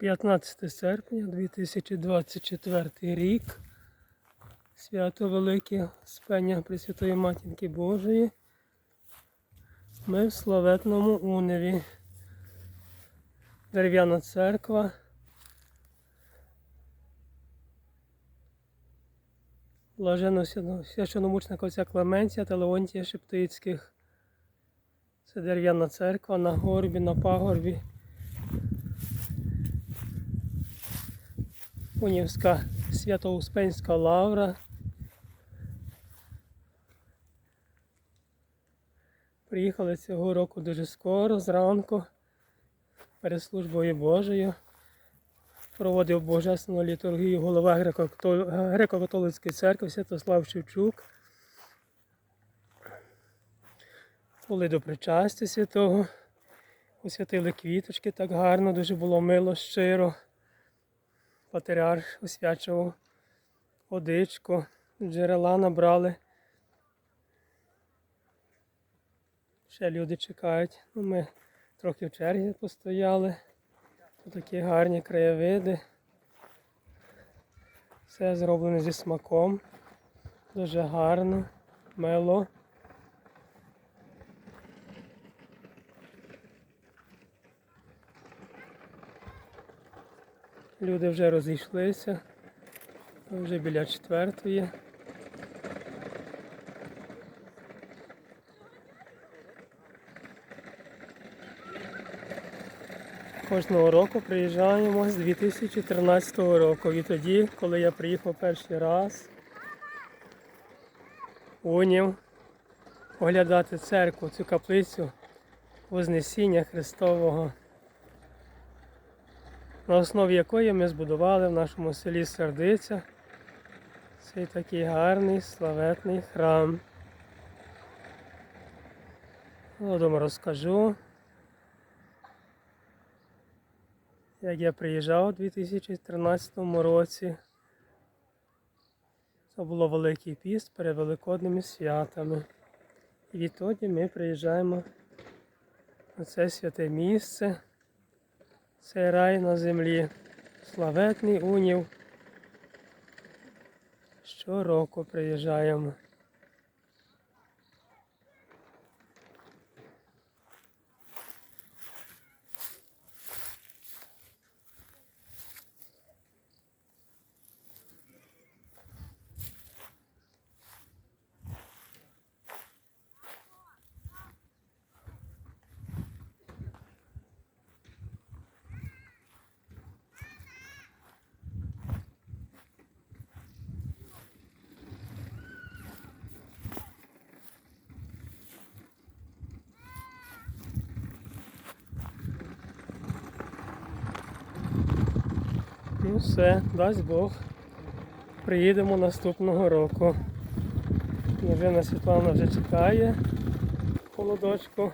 15 серпня 2024 рік. Свято Велике Спення Пресвятої Матінки Божої. Ми в славетному Уневі. Дерев'яна церква. Блаженно священомучника отця Клементія та Леонтія Шептицьких. Це дерев'яна церква на горбі, на пагорбі. Унівська Свято-Успенська лавра. Приїхали цього року дуже скоро, зранку, перед службою Божою. Проводив божественну літургію голова Греко-катол- Греко-католицької церкви Святослав Шевчук. Були до причастя святого, освятили квіточки так гарно, дуже було мило, щиро. Патріарх освячував водичку, джерела набрали. Ще люди чекають. Ну, ми трохи в черзі постояли. Тут такі гарні краєвиди. Все зроблено зі смаком. Дуже гарно, мило. Люди вже розійшлися. Вже біля четвертої. Кожного року приїжджаємо з 2013 року. І тоді, коли я приїхав перший раз, унів оглядати церкву, цю каплицю Вознесіння Христового на основі якої ми збудували в нашому селі Сердиця цей такий гарний славетний храм. Згодом розкажу, як я приїжджав у 2013 році. Це було Великий піст перед Великодними святами. І відтоді ми приїжджаємо на це святе місце. Це рай на землі. Славетний унів. Щороку приїжджаємо. Ну все, дасть Бог. Приїдемо наступного року. Дружина Світлана вже чекає холодочку.